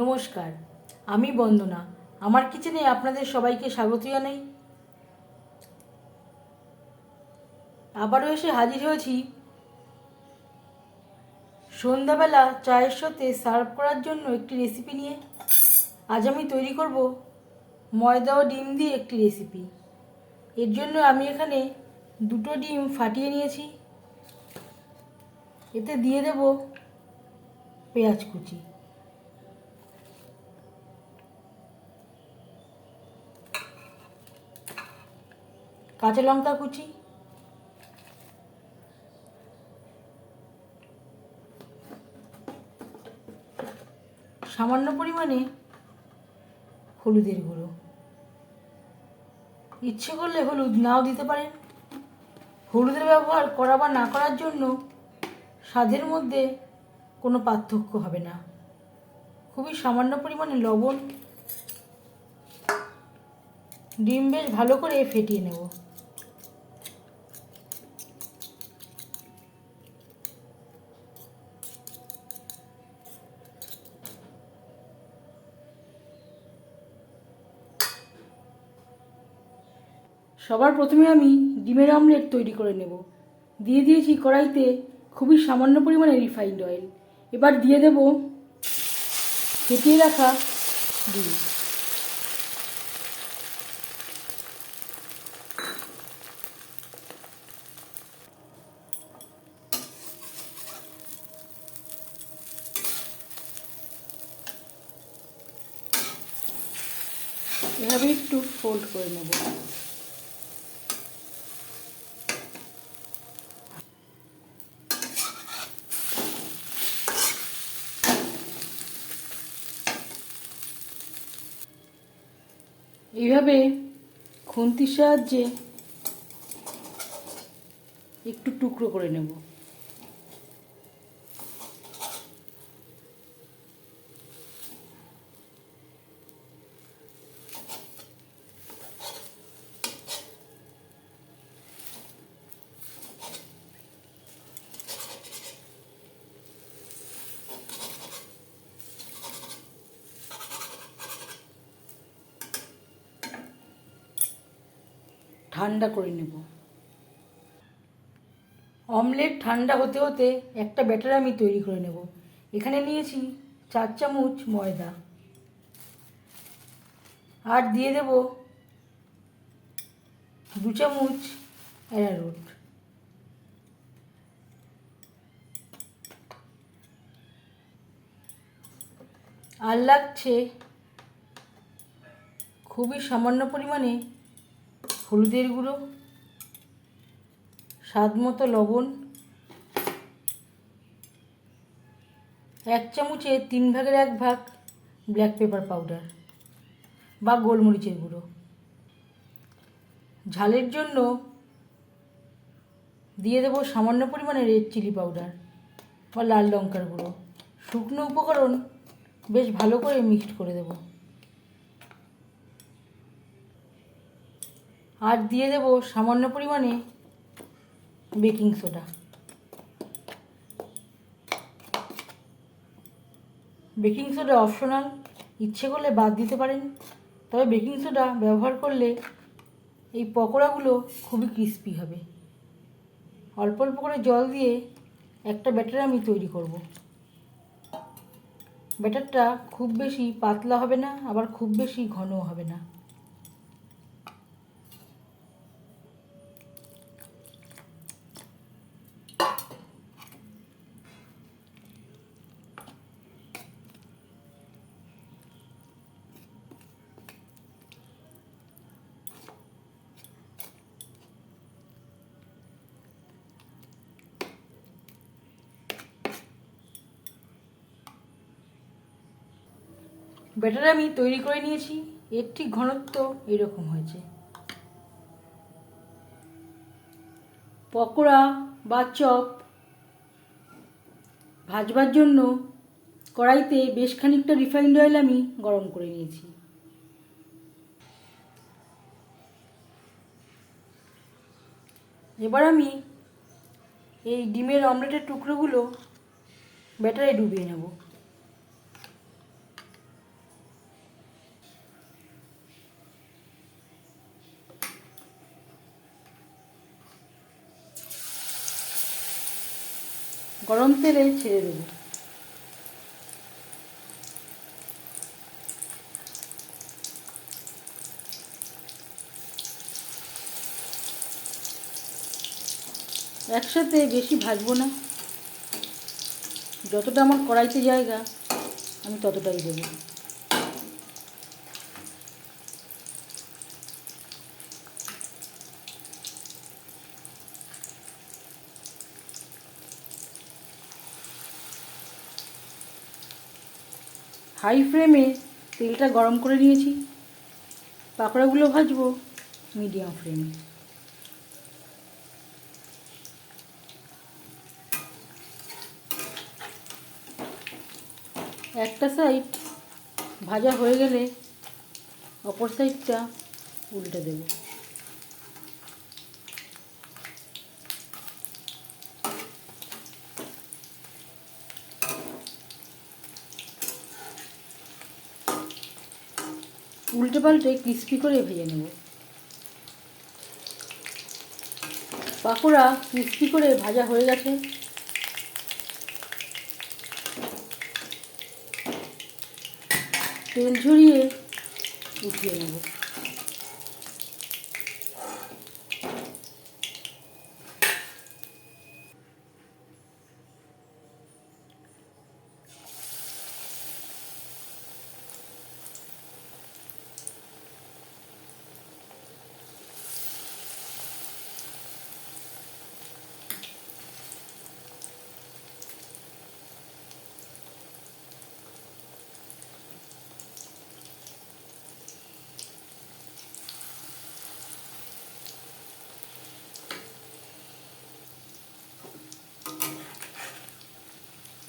নমস্কার, আমি বন্দনা। আমার কিচেনে আপনাদের সবাইকে স্বাগত জানাই। আবারও এসে হাজির হয়েছি। সন্ধ্যাবেলা চায়ের সাথে সার্ভ করার জন্য একটি রেসিপি নিয়ে। আজ আমি তৈরি করব ময়দা ও ডিম দিয়ে একটি রেসিপি এর জন্য আমি এখানে দুটো ডিম ফাটিয়ে নিয়েছি। এতে দিয়ে দেব পেঁয়াজ কুচি। কাঁচা লঙ্কা কুচি। সামান্য পরিমাণে হলুদের গুঁড়ো। ইচ্ছে করলে হলুদ নাও দিতে পারেন। হলুদের ব্যবহার করা বা না করার জন্য স্বাদের মধ্যে কোনো পার্থক্য হবে না। খুবই সামান্য পরিমাণে লবণ। ডিম বেশ ভালো করে ফেটিয়ে নেব। সবার প্রথমে আমি ডিমের অমলেট তৈরি করে নেব। দিয়ে দিয়েছি কড়াইতে খুবই সামান্য পরিমাণে রিফাইন্ড অয়েল। এবার দিয়ে দেব ফেটিয়ে রাখা ডিম। এভাবে একটু ফোল্ড করে নেব। এইভাবে খুন্তির সাহায্যে একটু টুকরো করে নেব। ঠান্ডা করে নেব। অমলেট ঠান্ডা হতে হতে একটা ব্যাটার আমি তৈরি করে নেব। এখানে নিয়েছি চার চামচ ময়দা। আর দিয়ে দেব দু চামচ অ্যারারুট আর লাগছে খুবই সামান্য পরিমাণে হলুদের গুঁড়ো, স্বাদ মতো লবণ, এক চামচে তিন ভাগের এক ভাগ ব্ল্যাক পেপার পাউডার বা গোলমরিচের গুঁড়ো। ঝালের জন্য দিয়ে দেবো সামান্য পরিমাণে রেড চিলি পাউডার বা লাল লঙ্কার গুঁড়ো। শুকনো উপকরণ বেশ ভালো করে মিক্সড করে দেবো। আর দিয়ে দেব সামান্য পরিমাণে baking soda. Baking soda optional, ইচ্ছে করলে বাদ দিতে পারেন। তবে বেকিং সোডা ব্যবহার করলে এই পকোড়াগুলো খুবই ক্রিস্পি হবে। অল্প অল্প করে জল দিয়ে একটা ব্যাটার আমি তৈরি করব। ব্যাটারটা খুব বেশি পাতলা হবে না, আবার খুব বেশি ঘনও হবে না। ব্যাটার আমি তৈরি করে নিয়েছি, এর ঠিক ঘনত্ব এরকম হয়েছে। পকোড়া বা চপ ভাজবার জন্য কড়াইতে বেশ খানিকটা রিফাইন্ড অয়েল আমি গরম করে নিয়েছি। এবার আমি এই ডিমের অমলেটের টুকরোগুলো ব্যাটারে ডুবিয়ে নেব। গরম তেলে ছেড়ে দেবো। একসাথে বেশি ভাজবো না। যতটা আমার কড়াইতে জায়গা, আমি ততটাই দেবো। হাই ফ্লেমে তেলটা গরম করে নিয়েছি। পাকোড়াগুলো ভাজবো মিডিয়াম ফ্লেমে। একটা সাইড ভাজা হয়ে গেলে অপর সাইডটা উল্টে দেব। উল্টে পাল্টে ক্রিস্পি করে ভেজে নেব। পাকোড়া ক্রিস্পি করে ভাজা হয়ে গেছে। তেল ঝরিয়ে উঠিয়ে নেব।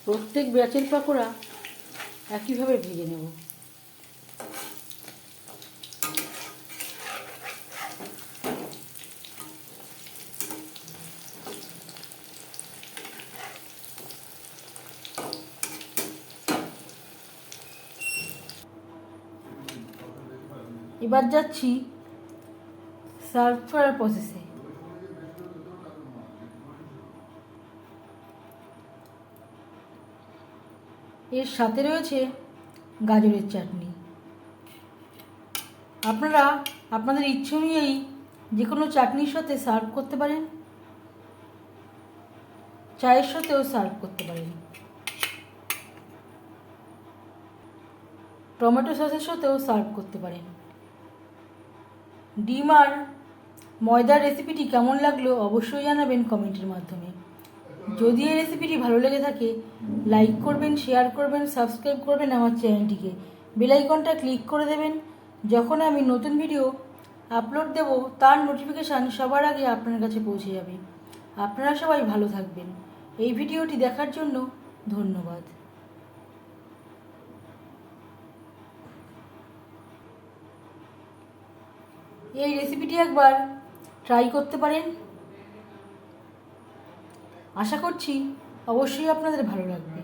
প্রত্যেক ব্যাচের পাকোড়া একইভাবে ভেজে নেব। এবার যাচ্ছি সার্ভ করার প্রসেসে। এর সাথে রয়েছে গাজরের চাটনি। আপনারা আপনাদের ইচ্ছে অনুযায়ী যে কোনো চাটনির সাথে সার্ভ করতে পারেন। চায়ের সাথেও সার্ভ করতে পারেন। টমেটো সসের সাথেও সার্ভ করতে পারেন। ডিম আর ময়দার রেসিপিটি কেমন লাগল অবশ্যই জানাবেন কমেন্টের মাধ্যমে। যদি এই রেসিপিটি ভালো লেগে থাকে লাইক করবেন শেয়ার করবেন সাবস্ক্রাইব করবেন আমার চ্যানেলটিকে বেলাইকনটা ক্লিক করে দেবেন। যখন আমি নতুন ভিডিও আপলোড দেব, তার নোটিফিকেশান সবার আগে আপনার কাছে পৌঁছে যাবে। আপনারা সবাই ভালো থাকবেন। এই ভিডিওটি দেখার জন্য ধন্যবাদ। এই রেসিপিটি একবার ট্রাই করতে পারেন। আশা করছি অবশ্যই আপনাদের ভালো লাগবে।